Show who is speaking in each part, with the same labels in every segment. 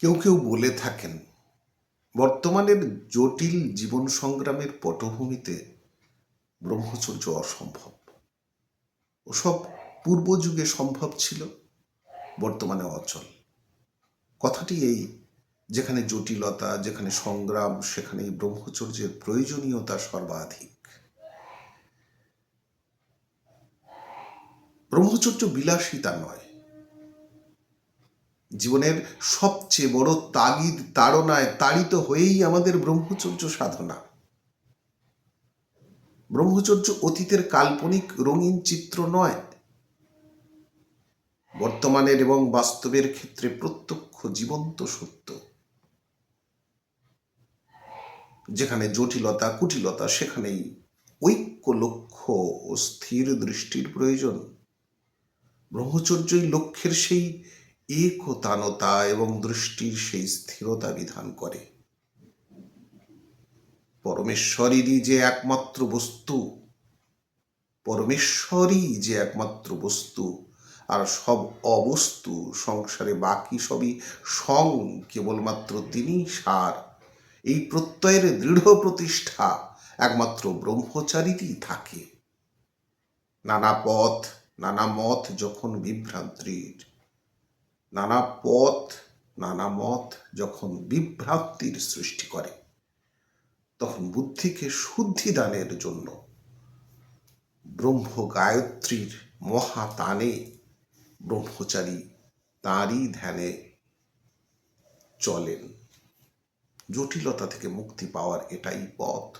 Speaker 1: কেউ কেউ বলে থাকেন, বর্তমানের জটিল জীবন সংগ্রামের পটভূমিতে ব্রহ্মচর্য অসম্ভব। ওসব পূর্ব যুগে সম্ভব ছিল, বর্তমানে অচল। কথাটি এই, যেখানে জটিলতা, যেখানে সংগ্রাম সেখানে ব্রহ্মচর্যের প্রয়োজনীয়তা সর্বাধিক। ব্রহ্মচর্য বিলাসিতা নয় জীবনের সবচেয়ে বড় তাগিদ, তাড়নায় তাড়িত হয়েই আমাদের ব্রহ্মচর্য সাধনা। ব্রহ্মচর্য অতীতের কাল্পনিক রঙিন চিত্র নয়। বর্তমানের এবং বাস্তবের ক্ষেত্রে প্রত্যক্ষ জীবন্ত সত্য। যেখানে জটিলতা, কুটিলতা, সেখানেই ঐক্য, লক্ষ্য ও স্থির দৃষ্টির প্রয়োজন। ব্রহ্মচর্যই লক্ষ্যের সেই একতানতা এবং দৃষ্টির সেই স্থিরতা বিধান করে। পরমেশ্বরেরই যে একমাত্র বস্তু। পরমেশ্বরই যে একমাত্র বস্তু। আর সব অবস্তু সংসারে বাকি সবই সং, কেবলমাত্র তিনি সার। এই প্রত্যয়ের দৃঢ় প্রতিষ্ঠা একমাত্র ব্রহ্মচারীরই থাকে। নানা পথ, নানা মত যখন বিভ্রান্তির নানা পথ, নানা মত যখন বিভ্রান্তির সৃষ্টি করে, তখন বুদ্ধিকে শুদ্ধি দানের জন্য ব্রহ্ম গায়ত্রীর মহাতানে ব্রহ্মচারী তাঁরই ধ্যানে চলেন। জটিলতা থেকে মুক্তি পাওয়ার এটাই পথ।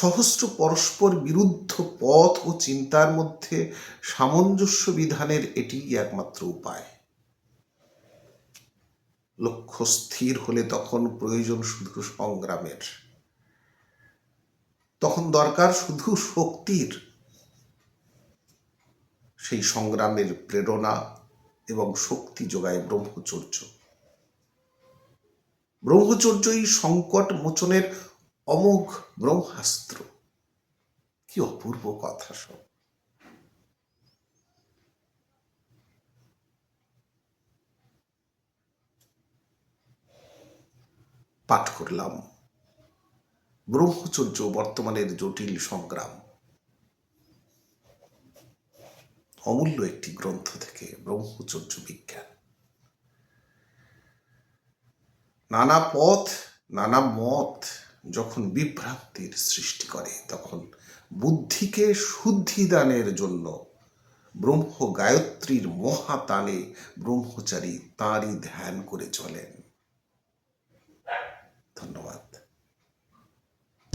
Speaker 1: সহস্র পরস্পর বিরুদ্ধ পথ ও চিন্তার মধ্যে সামঞ্জস্য বিধানের এটিই একমাত্র উপায়। লক্ষ্য স্থির হলে তখন প্রয়োজন শুধু সংগ্রামের। তখন দরকার শুধু শক্তির। সেই সংগ্রামের প্রেরণা এবং শক্তি যোগায় ব্রহ্মচর্য। ব্রহ্মচর্যই সংকট মোচনের অমোঘ ব্রহ্মাস্ত্র। কি অপূর্ব কথা সব। পাঠ করলাম। ব্রহ্মচর্য বর্তমানের জটিল সংগ্রাম। অমূল্য একটি গ্রন্থ থেকে ব্রহ্মচর্য বিজ্ঞান। নানা পথ, নানা মত যখন বিভ্রান্তির সৃষ্টি করে, তখন বুদ্ধিকে শুদ্ধি দানের জন্য ব্রহ্ম গায়ত্রীর মহাতানে ব্রহ্মচারী তাঁরই ধ্যান করে চলেন।